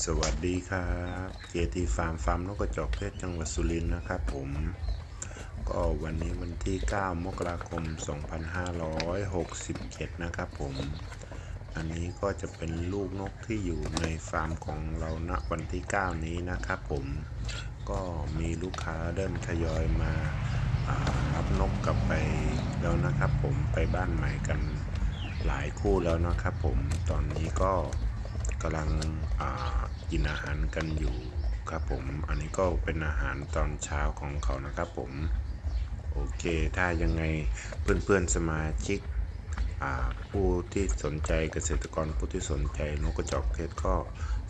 สวัสดีครับเจทีฟาร์มฟาร์มนกกระจอกเทศจังหวัดสุรินทร์นะครับผม ก็วันนี้วันที่ 9 มกราคม 2567 นะครับผม อันนี้ก็จะเป็นลูกนกที่อยู่ในฟาร์มของเราณวันที่ 9 นี้นะครับผม ก็มีลูกค้าเริ่มทยอยมารับนกกลับไปแล้วนะครับผมไปบ้านใหม่กันหลายคู่แล้วนะครับผม ตอนนี้ก็ กำลังกินอาหารกันอยู่ครับผม อันนี้ก็เป็นอาหารตอนเช้าของเขานะครับผม โอเคถ้ายังไงเพื่อนๆสมาชิกผู้ที่สนใจเกษตรกรผู้ที่สนใจนกกระจอกเทศก็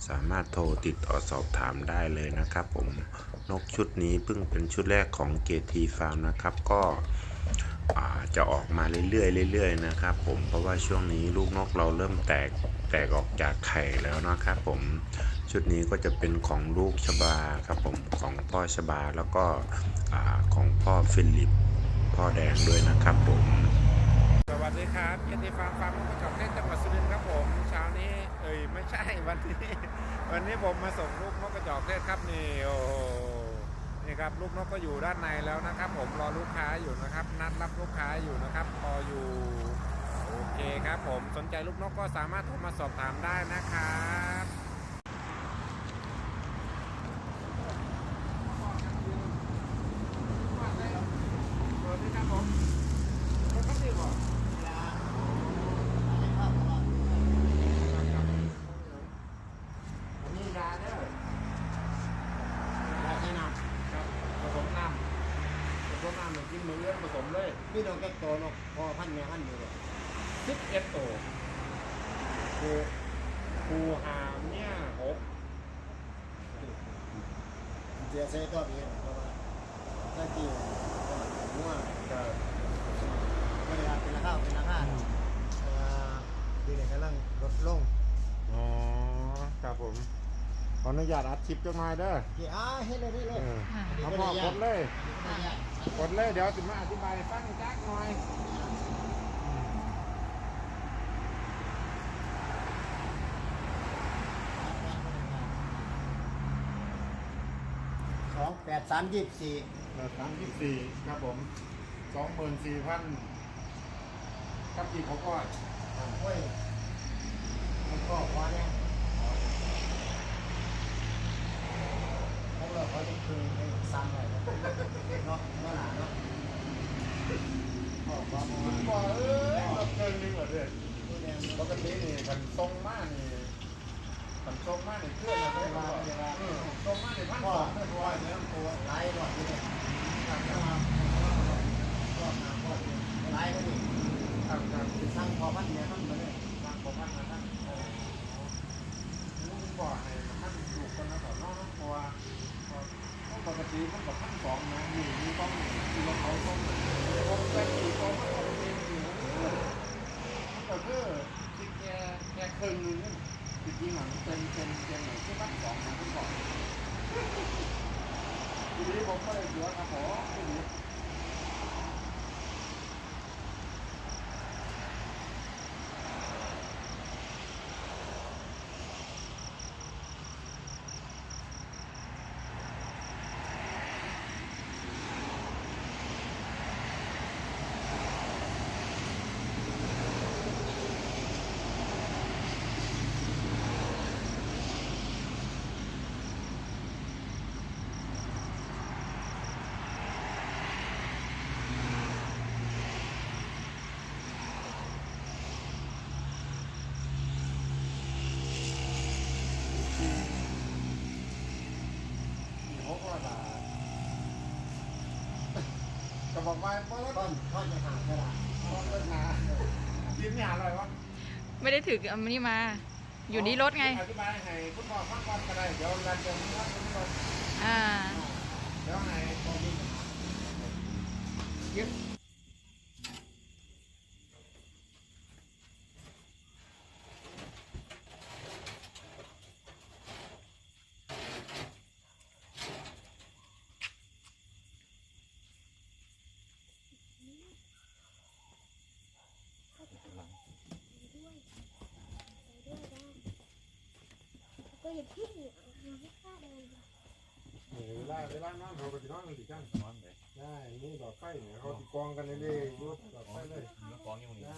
สามารถโทรติดต่อสอบถามได้เลยนะครับผม นกชุดนี้เพิ่งเป็นชุดแรกของเกทีฟาร์มนะครับก็ จะออกมาเรื่อยๆเรื่อยๆนะครับ ผมเพราะว่าช่วงนี้ลูกนกเราเริ่มแตกแตกออกจากไข่แล้วนะครับ ผมชุดนี้ก็จะเป็นของลูกชบาครับผมของพ่อชบาแล้วก็ของพ่อฟิลิปพ่อแดงด้วยนะครับผมสวัสดีครับเยติฟาร์มฟาร์มนกกระจอกเทศจังหวัดสุรินทร์ครับผมเช้านี้เอ้ยไม่ใช่วันนี้วันนี้ผมมาส่งลูกนกกระจอกเทศครับนี่โอ้ นี่ครับลูกนกก็อยู่ด้านในแล้วนะครับ ผมรอลูกค้าอยู่นะครับ นัดรับลูกค้าอยู่นะครับรออยู่โอเคครับผมสนใจลูกนกก็สามารถโทรมาสอบถามได้นะครับสวัสดีครับผมรถคันนี้บ่ อันนี้ยาเด้อ ราใช้น้ ครับผสมน้ำผสมน้ำหนึ่ง กินมือเอื้อนผสมเลยำมีดอกแก้โตนกพอพันแม่พันอยู่เลยสิบเอ็ดตัวคูคูหามเนี่ยหกเสียเซตัวนี้เพราะว่าถ้ากี่มั่วก็ไม่ได้เป็นราคาเป็นราคาเพราะว่าดีเลยกำลังลดลงอ๋อครับผมขออนุญาตอัดคลิปจังหน่อยเด้อกี่อ้าเฮ็ดเลยเฮ็ดเลยเออเอาพ่อกดเลย กดเลยเดี๋ยวจะมาอธิบายให้ฟังจักหน่อยสองแปดสามยี่สิบสี่เราตั้งที่สี่ครับผมสองหมื่นสี่พันกับกี่เขาก้อยทำกล้วยมันก็พอเนี่ย พวกเราเขาจะคืนให้ซ้ำเลยเนาะเนาะหนาเนาะพ่อพ่อพ่อบ่เอ้ยเราเกินนึงเหรอเด้อผู้แดงปกตินี่มันทรงมากนี่มันทรงมากนี่เพื่อนเราไม่ว่าทรงมากนี่พันสองพันพ่อว่าเนี่ยตัวไล่หลอดเนี่ย ครับค พ่ รั อบพ่อมาพ่อไล่ก็ดิ ครับครับ สร้างพอพันเนี่ยพันมาเลย ทางผมพันมาท่านลูกบ่อให้ท่านถูกคนนะก่อนเนาะเพราะว่า ซื้อมันกับพันสองนะหนึ่งมีต้องคือเราเขาต้องผมไปกี่ตัวมันต้องเป็นอยู่มันก็คือคิดแค่แค่ครึ่งนึงจริงๆหลังเป็นเป็นเป็นหนึ่งที่พันสองนะคุณบองทีนี้ผมก็เลยเหลือครับผม บอกว่าเพราะว่าต้นทอดจะห่างกระดาษต้นเลิศนายิ้มหยาอะไรวะไม่ได้ถืออันนี้มา อยู่ที่รถไงอธิบายให้คุณพ่อฟังก่อนก็ได้เดี๋ยวรันเดี๋ยวนี้ครับคุณพ่ออ่าเดี๋ยวให้ตอนนี้ยึด อย่าพี่เราไม่กล้าเดินเวลาเวลาน้อนเขาก็จะนอนกันสิกันนอนเลยได้นี่ดอกไฟเนี่ยเขาติกองกันเรื่อยๆยุดดอกไฟเลยกองอยู่นี่ได้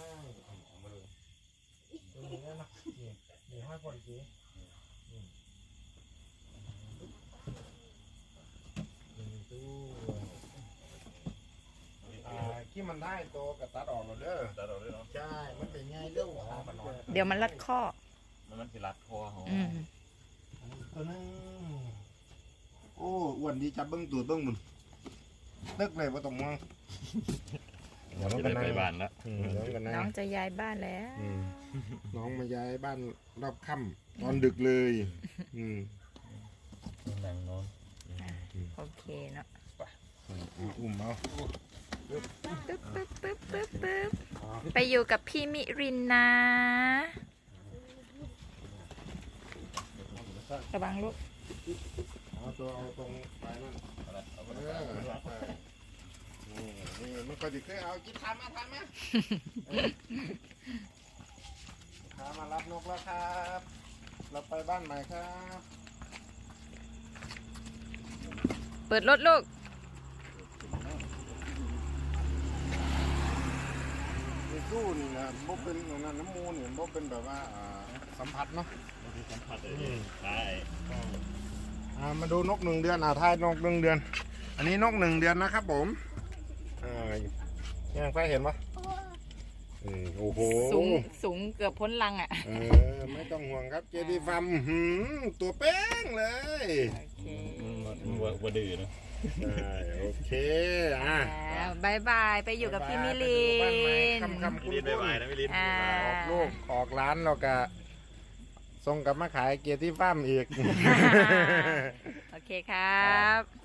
ตรงนี้นะนี่นี่ห้อยพอดีสินี่นี่ตู้อ่าขี้มันได้โตกับตัดออกแล้วเด้อตัดเอาเลยเนาะใช่ มันเป็นไงเรื่องของมันนอนเดี๋ยวมันรัดข้อมันมันสิรัดคอเขาอืม ตัวนึงโอ้อ้วนดีจับเบิ้งตูดเบิ้งมุนตึกเลยว่าต้องมองเดี๋ยวมันจะก็ได้นั่ไปงบ้านละอืมเดี๋ยวมันก็นั่น้องงจะย้ายบ้านแล้ว อืมน้องมาย้ายบ้านรอบค่ำตอนดึกเลย อืมนั่งนอนโอเคเนาะอุ้มเอาปึ๊บปึ๊บปึ๊บปึ๊บปึ๊บไปอยู่กับพี่มิรินนะ ระวังลูกเอาตัวเอาตรงไปนั่นเอาไปเออนี่นี่มันก็จะเคยเอากินทำมาทำมาพามารับนกแล้วครับ เราไปบ้านใหม่ครับ เปิดรถลูกในตู้นี่นะบ่เป็นอันนั้นน้ำมูลเนี่ยบ่เป็นแบบว่าอ่า สัมผัสเนาะสัมผัสเลยใช่อ่ามาดูนกหนึ่งเดือนอ่าทายนกหนึ่งเดือน อันนี้นกหนึ่งเดือนนะครับผมอ่ายังไฟเห็นปะอืมโอ้โหสูงสูงเกือบพ้นลังอะเออไม่ต้องห่วงครับเจดีฟัมหืมตัวเป้งเลยโอเคมันว่าว่าดื้อเนาะได้โอเคอะแล้วบายบายไปอยู่กับพี่มิลิไปดูบ้านใหม่นคำคำมิคุณลินบายบายนะมิลินอ่าออกลูกออกร้านเราก็ ส่งกลับมาขายเกียร์ที่ฟ้ามอีก โอเคครับ